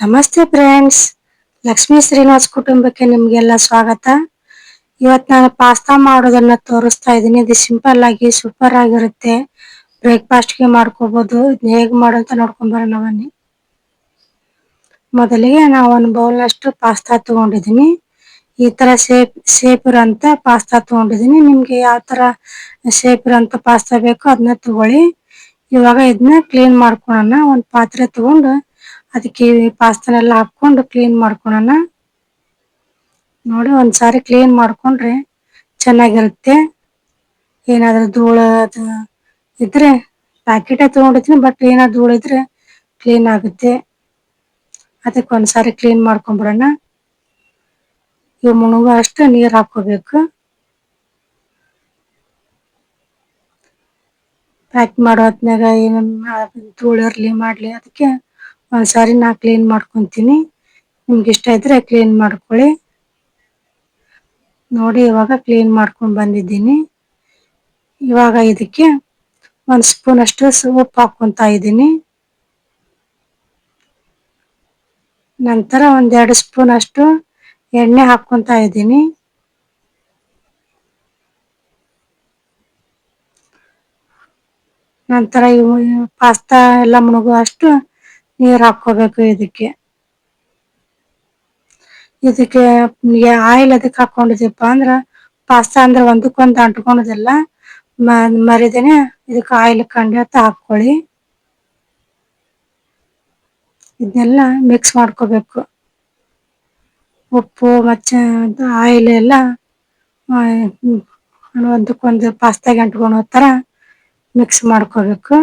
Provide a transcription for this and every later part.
ನಮಸ್ತೆ ಫ್ರೆಂಡ್ಸ್ ಲಕ್ಷ್ಮೀ ಶ್ರೀನಿವಾಸ್ ಕುಟುಂಬಕ್ಕೆ ನಿಮ್ಗೆಲ್ಲ ಸ್ವಾಗತ. ಇವತ್ತು ನಾನು ಪಾಸ್ತಾ ಮಾಡೋದನ್ನ ತೋರಿಸ್ತಾ ಇದ್ದೀನಿ. ಇದು ಸಿಂಪಲ್ ಆಗಿ ಸೂಪರ್ ಆಗಿರುತ್ತೆ. ಬ್ರೇಕ್ಫಾಸ್ಟ್ಗೆ ಮಾಡ್ಕೋಬಹುದು ಇದನ್ನ ಹೇಗ್ ಮಾಡೋಂತ ನೋಡ್ಕೊಂಡ್ ಬರೋಣ ಬನ್ನಿ. ಮೊದಲಿಗೆ ನಾವು ಒಂದು ಬೌಲ್ ಅಷ್ಟು ಪಾಸ್ತಾ ತಗೊಂಡಿದ್ದೀನಿ. ಈ ತರ ಶೇಪ್ ಶೇಪ್ ಇರೋಂತ ಪಾಸ್ತಾ ತಗೊಂಡಿದ್ದೀನಿ. ನಿಮ್ಗೆ ಯಾವ ತರ ಶೇಪ್ ಇರೋಂತ ಪಾಸ್ತಾ ಬೇಕೋ ಅದನ್ನ ತಗೊಳ್ಳಿ. ಇವಾಗ ಇದನ್ನ ಕ್ಲೀನ್ ಮಾಡ್ಕೊಳ್ಳೋಣ ಒಂದ್ ಪಾತ್ರೆ ತಗೊಂಡು ಅದಕ್ಕೆ ಪಾಸ್ತಾನೆಲ್ಲ ಹಾಕೊಂಡು ಕ್ಲೀನ್ ಮಾಡ್ಕೊಳೋಣ. ನೋಡಿ ಒಂದ್ಸಾರಿ ಕ್ಲೀನ್ ಮಾಡ್ಕೊಂಡ್ರೆ ಚೆನ್ನಾಗಿರುತ್ತೆ. ಏನಾದ್ರೂ ಧೂಳ ಇದ್ರೆ ಪ್ಯಾಕೆಟ್ ತೊಗೊಂಡಿರ್ತೀನಿ ಬಟ್ ಏನಾದ್ರು ಧೂಳು ಇದ್ರೆ ಕ್ಲೀನ್ ಆಗುತ್ತೆ. ಅದಕ್ಕೆ ಒಂದ್ಸಾರಿ ಕ್ಲೀನ್ ಮಾಡ್ಕೊಂಡ್ಬಿಡೋಣ. ಇವು ಮುಳುಗೋ ಅಷ್ಟು ನೀರು ಹಾಕೋಬೇಕು ಪ್ಯಾಕ್ ಮಾಡೋ ಹೊತ್ನಾಗ ಧೂಳು ಇರ್ಲಿ ಮಾಡ್ಲಿ, ಅದಕ್ಕೆ ಒಂದ್ಸಾರಿ ನಾ ಕ್ಲೀನ್ ಮಾಡ್ಕೊಂತೀನಿ. ನಿಮ್ಗೆ ಇಷ್ಟ ಇದ್ರೆ ಕ್ಲೀನ್ ಮಾಡ್ಕೊಳ್ಳಿ. ನೋಡಿ, ಇವಾಗ ಕ್ಲೀನ್ ಮಾಡ್ಕೊಂಡು ಬಂದಿದ್ದೀನಿ. ಇವಾಗ ಇದಕ್ಕೆ ಒಂದ್ ಸ್ಪೂನ್ ಅಷ್ಟು ಉಪ್ಪು ಹಾಕೊಂತ ಇದ್ದೀನಿ. ನಂತರ ಒಂದೆರಡು ಸ್ಪೂನ್ ಅಷ್ಟು ಎಣ್ಣೆ ಹಾಕೊಂತ ಇದ್ದೀನಿ. ನಂತರ ಇವು ಪಾಸ್ತಾ ಎಲ್ಲ ಮುಳುಗೋ ಅಷ್ಟು ನೀರ್ ಹಾಕೋಬೇಕು ಇದಕ್ಕೆ. ಇದಕ್ಕೆ ಆಯಿಲ್ ಅದಕ್ಕೆ ಹಾಕೊಂಡಿದೀಪ ಅಂದ್ರ ಪಾಸ್ತಾ ಅಂದ್ರೆ ಒಂದಕ್ಕೊಂದು ಅಂಟ್ಕೊಳೋದಿಲ್ಲ ಮರಿದೇನೆ ಇದಕ್ಕೆ ಆಯಿಲ್ ಕಂಡು ಹಾಕೊಳ್ಳಿ ಇದನ್ನೆಲ್ಲ ಮಿಕ್ಸ್ ಮಾಡ್ಕೋಬೇಕು. ಉಪ್ಪು, ಮಚ್ಚ ಆಯಿಲ್ ಎಲ್ಲ ಒಂದಕ್ಕೊಂದು ಪಾಸ್ತಾಗೆ ಅಂಟ್ಕೊಳೋ ಮಿಕ್ಸ್ ಮಾಡ್ಕೋಬೇಕು.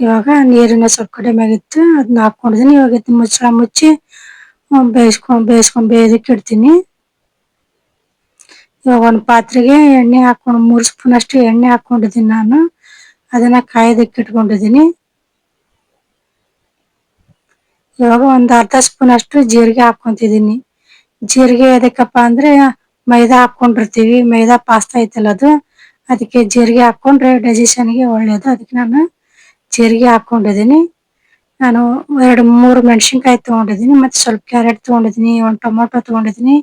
ಇವಾಗ ನೀರಿನ ಸ್ವಲ್ಪ ಕಡಿಮೆ ಆಗಿತ್ತು ಅದನ್ನ ಹಾಕೊಂಡಿದ್ದೀನಿ ಇವಾಗ ಇದನ್ನ ಮುಚ್ಚಳ ಮುಚ್ಚಿ ಬೇಯಿಸ್ಕೊಂಡ್ ಬೇಯಿಸ್ಕೊಂಡ್ ಬೇಯೋದಕ್ಕೆ ಇಡ್ತೀನಿ. ಇವಾಗ ಒಂದು ಪಾತ್ರೆಗೆ ಎಣ್ಣೆ ಹಾಕೊಂಡು ಮೂರು ಸ್ಪೂನ್ ಅಷ್ಟು ಎಣ್ಣೆ ಹಾಕೊಂಡಿದ್ದೀನಿ ನಾನು. ಅದನ್ನ ಕಾಯೋದಕ್ಕೆ ಇಟ್ಕೊಂಡಿದ್ದೀನಿ ಇವಾಗ ಒಂದು ಅರ್ಧ ಸ್ಪೂನ್ ಅಷ್ಟು ಜೀರಿಗೆ ಹಾಕೊಂತಿದ್ದೀನಿ ಜೀರಿಗೆ ಎದಕ್ಕಪ್ಪ ಅಂದ್ರೆ, ಮೈದಾ ಹಾಕೊಂಡಿರ್ತೀವಿ ಮೈದಾ ಪಾಸ್ತಾ ಐತಲ್ಲ ಅದು. ಅದಕ್ಕೆ ಜೀರಿಗೆ ಹಾಕೊಂಡ್ರೆ ಡೈಜೆಷನ್ಗೆ ಒಳ್ಳೇದು. ಅದಕ್ಕೆ ನಾನು ಜೀರಿಗೆ ಹಾಕೊಂಡಿದ್ದೀನಿ. ನಾನು ಎರಡು ಮೂರು ಮೆಣಸಿನ್ಕಾಯಿ ತಗೊಂಡಿದ್ದೀನಿ, ಮತ್ತೆ ಸ್ವಲ್ಪ ಕ್ಯಾರೆಟ್ ತಗೊಂಡಿದ್ದೀನಿ, ಒಂದು ಟೊಮೊಟೊ ತಗೊಂಡಿದ್ದೀನಿ,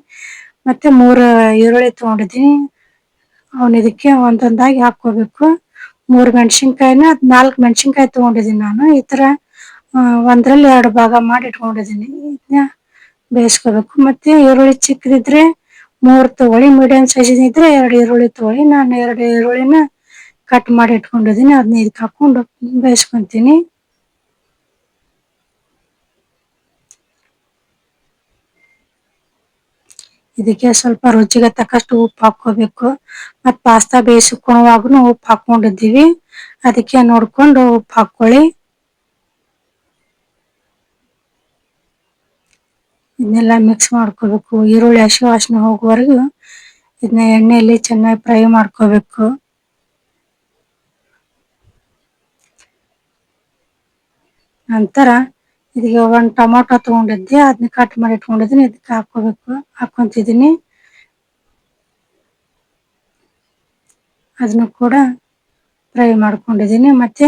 ಮತ್ತೆ ಮೂರು ಈರುಳ್ಳಿ ತಗೊಂಡಿದ್ದೀನಿ. ಅವನ್ ಇದಕ್ಕೆ ಒಂದೊಂದಾಗಿ ಹಾಕೋಬೇಕು ಮೂರು ಮೆಣಸಿನ್ಕಾಯಿನ, ನಾಲ್ಕು ಮೆಣಸಿನ್ಕಾಯಿ ತಗೊಂಡಿದ್ದೀನಿ ನಾನು. ಈ ತರ ಒಂದ್ರಲ್ಲಿ ಎರಡು ಭಾಗ ಮಾಡಿ ಇಟ್ಕೊಂಡಿದ್ದೀನಿ ಇದನ್ನ ಬೇಯಿಸ್ಕೋಬೇಕು. ಮತ್ತೆ ಈರುಳ್ಳಿ ಚಿಕ್ಕದಿದ್ರೆ ಮೂರ್ ತಗೊಳ್ಳಿ, ಮೀಡಿಯಂ ಸೈಜ್ ಇದ್ರೆ ಎರಡು ಈರುಳ್ಳಿ ತಗೊಳ್ಳಿ. ನಾನು ಎರಡು ಈರುಳ್ಳಿನ ಕಟ್ ಮಾಡಿ ಇಟ್ಕೊಂಡಿದ್ದೀನಿ. ಅದನ್ನ ಇದಕ್ಕೆ ಹಾಕೊಂಡು ಬೇಯಿಸ್ಕೊಂತೀನಿ. ಇದಕ್ಕೆ ಸ್ವಲ್ಪ ರುಚಿಗೆ ತಕ್ಕಷ್ಟು ಉಪ್ಪು ಹಾಕೋಬೇಕು ಮತ್ ಪಾಸ್ತಾ ಬೇಯಿಸ್ಕೊಳ್ಳುವಾಗನು ಉಪ್ಪು ಹಾಕೊಂಡಿದ್ದೀವಿ ಅದಕ್ಕೆ ನೋಡ್ಕೊಂಡು ಉಪ್ಪು ಹಾಕೊಳ್ಳಿ ಇದನ್ನೆಲ್ಲ ಮಿಕ್ಸ್ ಮಾಡ್ಕೋಬೇಕು. ಈರುಳ್ಳಿ ಹಸಿ ವಾಸನೆ ಹೋಗುವವರೆಗೂ ಇದನ್ನ ಎಣ್ಣೆಯಲ್ಲಿ ಚೆನ್ನಾಗಿ ಫ್ರೈ ಮಾಡ್ಕೋಬೇಕು. ನಂತರ ಇದಕ್ಕೆ ಒಂದು ಟೊಮೊಟೊ ತಗೊಂಡಿದ್ದೆ ಅದನ್ನ ಕಟ್ ಮಾಡಿ ಇಟ್ಕೊಂಡಿದ್ದೀನಿ, ಇದಕ್ಕೆ ಹಾಕೋಬೇಕು ಹಾಕೊಂತಿದ್ದೀನಿ ಅದನ್ನು ಕೂಡ ಫ್ರೈ ಮಾಡ್ಕೊಂಡಿದ್ದೀನಿ. ಮತ್ತೆ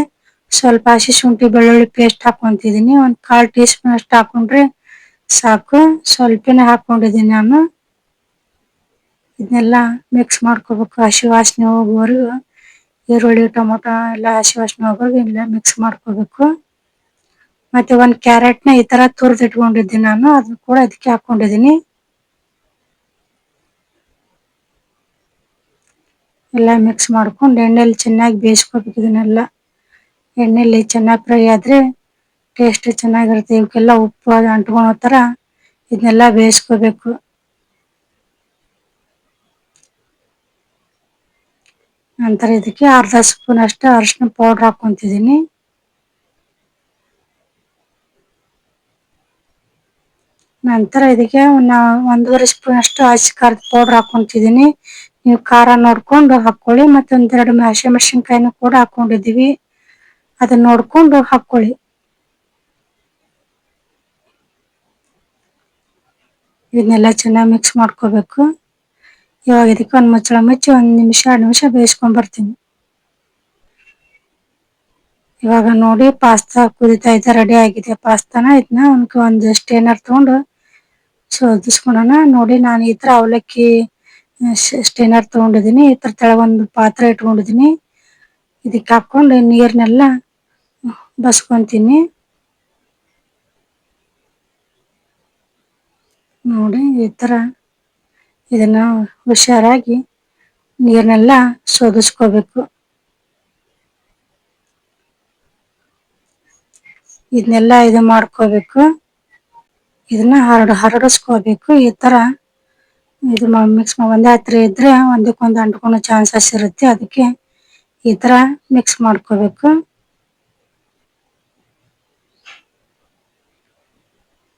ಸ್ವಲ್ಪ ಹಸಿ ಶುಂಠಿ, ಬೆಳ್ಳುಳ್ಳಿ ಪೇಸ್ಟ್ ಹಾಕೊಂತಿದ್ದೀನಿ ಒಂದು ಕಾಲ್ ಟೀ ಸ್ಪೂನ್ ಅಷ್ಟು ಹಾಕೊಂಡ್ರೆ ಸಾಕು. ಸ್ವಲ್ಪನೇ ಹಾಕೊಂಡಿದ್ದೀನಿ ನಾನು. ಇದನ್ನೆಲ್ಲ ಮಿಕ್ಸ್ ಮಾಡ್ಕೋಬೇಕು. ಹಸಿ ವಾಸನೆ ಹೋಗುವವರೆಗೂ ಈರುಳ್ಳಿ, ಟೊಮೊಟೊ ಎಲ್ಲ ಹಸಿ ವಾಸನೆ ಹೋಗುವವರೆಗೂ ಇಲ್ಲ ಮಿಕ್ಸ್ ಮಾಡ್ಕೋಬೇಕು. ಮತ್ತೆ ಒಂದ್ ಕ್ಯಾರೆಟ್ನ ಈ ತರ ತುರ್ದು ಇಟ್ಕೊಂಡಿದ್ದೀನಿ ನಾನು. ಅದನ್ನ ಕೂಡ ಇದಕ್ಕೆ ಹಾಕೊಂಡಿದ್ದೀನಿ. ಎಲ್ಲ ಮಿಕ್ಸ್ ಮಾಡ್ಕೊಂಡು ಎಣ್ಣೆಲಿ ಚೆನ್ನಾಗಿ ಬೇಯಿಸ್ಕೋಬೇಕು ಇದನ್ನೆಲ್ಲ. ಎಣ್ಣೆಲಿ ಚೆನ್ನಾಗಿ ಫ್ರೈ ಆದ್ರೆ ಟೇಸ್ಟ್ ಚೆನ್ನಾಗಿರುತ್ತೆ. ಇವಕ್ಕೆಲ್ಲ ಉಪ್ಪು ಅದು ಅಂಟ್ಕೊಳೋ ತರ ಇದನ್ನೆಲ್ಲ ಬೇಯಿಸ್ಕೋಬೇಕು. ನಂತರ ಇದಕ್ಕೆ ಅರ್ಧ ಸ್ಪೂನ್ ಅಷ್ಟು ಅರಿಶಿನ ಪೌಡರ್ ಹಾಕೊಂತಿದ್ದೀನಿ ನಂತರ ಇದಕ್ಕೆ ಒಂದೂವರೆ ಸ್ಪೂನ್ ಅಷ್ಟು ಹಸಿ ಖಾರದ ಪೌಡರ್ ಹಾಕೊಂತಿದ್ದೀನಿ ನೀವು ಖಾರ ನೋಡ್ಕೊಂಡು ಹಾಕೊಳ್ಳಿ ಮತ್ತೆ ಒಂದೆರಡು ಹಸಿಮೆಣಸಿನ್ಕಾಯಿನೂ ಕೂಡ ಹಾಕೊಂಡಿದ್ದೀವಿ. ಅದನ್ನ ನೋಡ್ಕೊಂಡು ಹಾಕೊಳ್ಳಿ. ಇದನ್ನೆಲ್ಲ ಚೆನ್ನಾಗಿ ಮಿಕ್ಸ್ ಮಾಡ್ಕೋಬೇಕು. ಇವಾಗ ಇದಕ್ಕೆ ಒಂದು ಮುಚ್ಚಳ ಮುಚ್ಚಿ ಒಂದು ನಿಮಿಷ, ಎರಡು ನಿಮಿಷ ಬೇಯಿಸ್ಕೊಂಡ್ ಬರ್ತೀನಿ. ಇವಾಗ ನೋಡಿ ಪಾಸ್ತಾ ಕುದಿತಾ ಇದೆ ರೆಡಿ ಆಗಿದೆ. ಪಾಸ್ತಾನ ಇದನ್ನ ಒಂದು ಒಂದು ಸ್ಟೇನರ್ ತಗೊಂಡು ಸೋದಿಸ್ಕೊಳೋಣ ನೋಡಿ ನಾನು ಈ ತರ ಅವಲಕ್ಕಿ ಸ್ಟೇನರ್ ತಗೊಂಡಿದೀನಿ. ಈ ತರ ತೆಳಗೆ ಒಂದು ಪಾತ್ರೆ ಇಟ್ಕೊಂಡಿದೀನಿ. ಇದಕ್ಕೆ ಹಾಕೊಂಡು ನೀರ್ನೆಲ್ಲ ಬಸ್ಕೊಂತೀನಿ. ನೋಡಿ ಈ ತರ ಇದನ್ನ ಹುಷಾರಾಗಿ ನೀರ್ನೆಲ್ಲ ಸೋದಿಸ್ಕೋಬೇಕು ಇದನ್ನೆಲ್ಲ ಇದು ಮಾಡ್ಕೋಬೇಕು. ಇದನ್ನ ಹರಡು ಹರಡಿಸ್ಕೋಬೇಕು. ಈ ತರ ಇದು ಮಿಕ್ಸ್ ಒಂದೇ ಹತ್ರ ಇದ್ರೆ ಒಂದಕ್ಕೊಂದು ಅಂಟ್ಕೊಳೋ ಚಾನ್ಸಸ್ ಇರುತ್ತೆ. ಅದಕ್ಕೆ ಈ ತರ ಮಿಕ್ಸ್ ಮಾಡ್ಕೋಬೇಕು.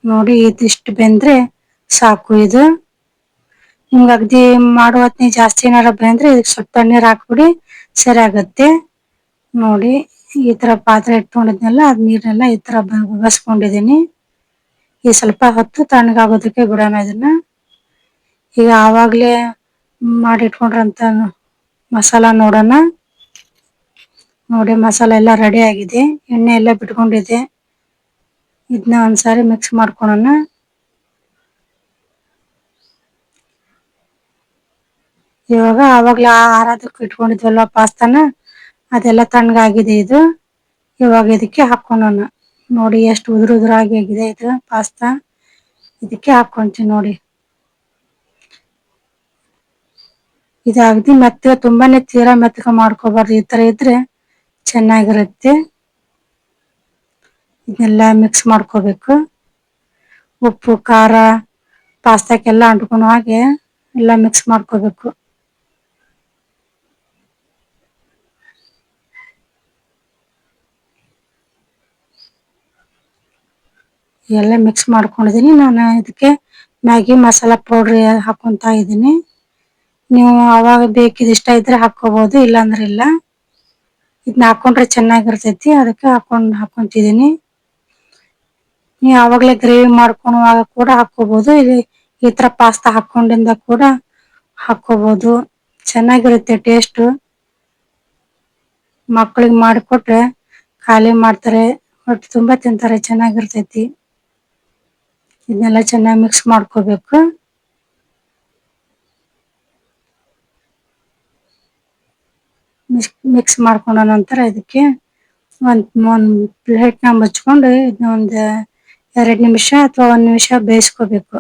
ನೋಡಿ ಇದಿಷ್ಟು ಬೆಂದ್ರೆ ಸಾಕು ಇದು. ನಿಮ್ಗೆ ಅಗದಿ ಮಾಡೋ ಹೊತ್ನಿ ಜಾಸ್ತಿ ಏನಾರ ಬೆಂದ್ರೆ ಇದಕ್ಕೆ ಸ್ವಲ್ಪ ತಣ್ಣೀರ್ ಹಾಕ್ಬಿಡಿ, ಸರಿ ಆಗತ್ತೆ. ನೋಡಿ ಈ ತರ ಪಾತ್ರೆ ಇಟ್ಕೊಂಡಿದ್ನೆಲ್ಲ, ಅದ್ ನೀರ್ನೆಲ್ಲ ಈ ತರ ಬಸ್ಕೊಂಡಿದೀನಿ ಈ ಸ್ವಲ್ಪ ಹೊತ್ತು ತಣ್ಣಗಾಗೋದಕ್ಕೆ ಬಿಡೋಣ ಇದನ್ನ. ಈಗ ಆವಾಗ್ಲೇ ಮಾಡಿಟ್ಕೊಂಡ್ರಂತ ಮಸಾಲ ನೋಡೋಣ. ನೋಡಿ, ಮಸಾಲ ಎಲ್ಲ ರೆಡಿ ಆಗಿದೆ. ಎಣ್ಣೆ ಎಲ್ಲ ಬಿಟ್ಕೊಂಡಿದೆ ಇದನ್ನ ಒಂದ್ಸಾರಿ ಮಿಕ್ಸ್ ಮಾಡ್ಕೊಳೋಣ. ಇವಾಗ ಆವಾಗ್ಲೇ ಆರಾದಕ್ಕೆ ಇಟ್ಕೊಂಡಿದ್ವಲ್ವ ಪಾಸ್ತಾನ? ಅದೆಲ್ಲ ತಣ್ಣಗಾಗಿದೆ ಇದು. ಇವಾಗ ಇದಕ್ಕೆ ಹಾಕೋಣ ನೋಡಿ ಎಷ್ಟು ಉದುರು ಉದುರಾಗಿ ಆಗಿದೆ ಇದು ಪಾಸ್ತಾ. ಇದಕ್ಕೆ ಹಾಕೊಂತೀನಿ ನೋಡಿ. ಇದಾಗದಿ ಮತ್ತೆ ತುಂಬಾನೇ ತೀರಾ ಮೆತ್ತಗ ಮಾಡ್ಕೋಬಾರ್ದು. ಈ ತರ ಇದ್ರೆ ಚೆನ್ನಾಗಿರುತ್ತೆ. ಇದನ್ನೆಲ್ಲ ಮಿಕ್ಸ್ ಮಾಡ್ಕೋಬೇಕು. ಉಪ್ಪು, ಖಾರ, ಪಾಸ್ತಾಕ್ಕೆಲ್ಲ ಅಂಟ್ಕೊಳೋ ಹಾಗೆ ಎಲ್ಲ ಮಿಕ್ಸ್ ಮಾಡ್ಕೋಬೇಕು. ಎಲ್ಲ ಮಿಕ್ಸ್ ಮಾಡ್ಕೊಂಡಿದ್ದೀನಿ ನಾನು ಇದಕ್ಕೆ ಮ್ಯಾಗಿ ಮಸಾಲ ಪೌಡ್ರ್ ಹಾಕೊಂತ ಇದ್ದೀನಿ ನೀವು ಅವಾಗ ಬೇಕಿದಿಷ್ಟ ಇದ್ರೆ ಹಾಕೋಬಹುದು ಇಲ್ಲಾಂದ್ರೆ ಇಲ್ಲ. ಇದನ್ನ ಹಾಕೊಂಡ್ರೆ ಚೆನ್ನಾಗಿರ್ತೈತಿ, ಅದಕ್ಕೆ ಹಾಕೊಂಡ್, ಹಾಕೊಂತಿದೀನಿ. ನೀವು ಆವಾಗಲೇ ಗ್ರೇವಿ ಮಾಡ್ಕೊಳುವಾಗ ಕೂಡ ಹಾಕೋಬಹುದು ಇಲ್ಲಿ ಈ ತರ ಪಾಸ್ತಾ ಹಾಕೊಂಡಿಂದ ಕೂಡ ಹಾಕೋಬಹುದು ಚೆನ್ನಾಗಿರುತ್ತೆ ಟೇಸ್ಟ್ ಮಕ್ಕಳಿಗೆ ಮಾಡಿಕೊಟ್ರೆ ಖಾಲಿ ಮಾಡ್ತಾರೆ, ಹೊಟ್ಟೆ ತುಂಬಾ ತಿಂತಾರೆ, ಚೆನ್ನಾಗಿರ್ತೈತಿ. ಇದನ್ನೆಲ್ಲ ಚೆನ್ನಾಗಿ ಮಿಕ್ಸ್ ಮಾಡ್ಕೋಬೇಕು. ಮಿಕ್ಸ್ ಮಾಡ್ಕೊಂಡ ನಂತರ ಇದಕ್ಕೆ ಒಂದ್ ಒಂದ್ ಪ್ಲೇಟ್ನ ಮುಚ್ಕೊಂಡು ಇದನ್ನ ಒಂದ್ ಎರಡ್ ನಿಮಿಷ ಅಥವಾ ಒಂದ್ ನಿಮಿಷ ಬೇಯಿಸ್ಕೋಬೇಕು.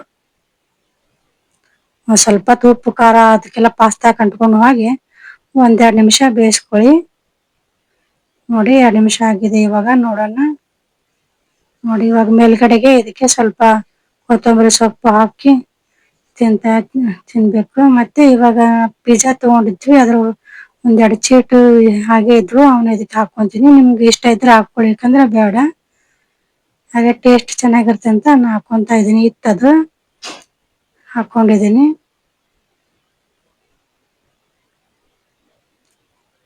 ಸ್ವಲ್ಪ ಉಪ್ಪು ಖಾರ ಅದಕ್ಕೆಲ್ಲ ಪಾಸ್ತಾ ಕಂಟ್ಕೊಂಡು ಹಾಗೆ ಒಂದೆರಡು ನಿಮಿಷ ಬೇಯಿಸ್ಕೊಳ್ಳಿ. ನೋಡಿ ಎರಡು ನಿಮಿಷ ಆಗಿದೆ ಇವಾಗ ನೋಡೋಣ. ನೋಡಿ ಇವಾಗ ಮೇಲ್ಗಡೆಗೆ ಇದಕ್ಕೆ ಸ್ವಲ್ಪ ಕೊತ್ತಂಬರಿ ಸೊಪ್ಪು ಹಾಕಿ ತಿಂತ ತಿನ್ಬೇಕು. ಮತ್ತೆ ಇವಾಗ ಪಿಜ್ಜಾ ತಗೊಂಡಿದ್ವಿ. ಅದ್ರ ಒಂದೆರಡು ಚೀಟು ಹಾಗೆ ಇದ್ರು ಅವನ್ನ ಇದಕ್ಕೆ ಹಾಕೊಂತೀನಿ ನಿಮ್ಗೆ ಇಷ್ಟ ಇದ್ರೆ ಹಾಕೊಳ್ಳಿ ಯಾಕಂದ್ರೆ ಬೇಡ. ಹಾಗೆ ಟೇಸ್ಟ್ ಚೆನ್ನಾಗಿರುತ್ತೆ ಅಂತ ನಾನು ಹಾಕೊಂತ ಇದೀನಿ ಇತ್ತದು. ಹಾಕೊಂಡಿದೀನಿ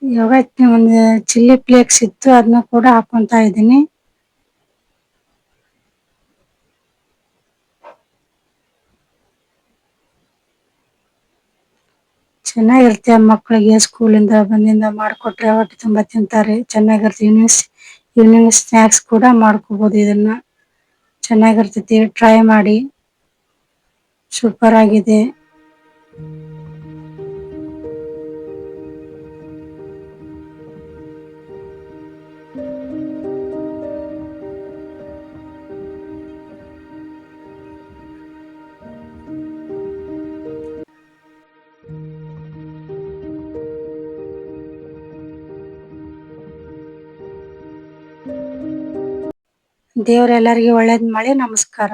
ಇವಾಗ ಒಂದು ಚಿಲ್ಲಿ ಫ್ಲೇಕ್ಸ್ ಇತ್ತು. ಅದನ್ನ ಕೂಡ ಹಾಕೊಂತ ಇದೀನಿ ಚೆನ್ನಾಗಿರುತ್ತೆ ಮಕ್ಕಳಿಗೆ ಸ್ಕೂಲ್ ಇಂದ ಬಂದಿಂದ ಮಾಡ್ಕೊಟ್ರೆ ಹೊಟ್ಟೆ ತುಂಬಾ ತಿಂತಾರೆ. ಚೆನ್ನಾಗಿರುತ್ತೆ ಇವ್ನಿಂಗ್ ಈವ್ನಿಂಗ್ ಸ್ನಾಕ್ಸ್ ಕೂಡ ಮಾಡ್ಕೋಬಹುದು ಇದನ್ನ. ಚೆನ್ನಾಗಿರ್ತೈತಿ ಟ್ರೈ ಮಾಡಿ. ಸೂಪರ್ ಆಗಿದೆ. ದೇವ್ರ ಎಲ್ಲರಿಗೂ ಒಳ್ಳೇದ್ ಮಾಡಿ ನಮಸ್ಕಾರ.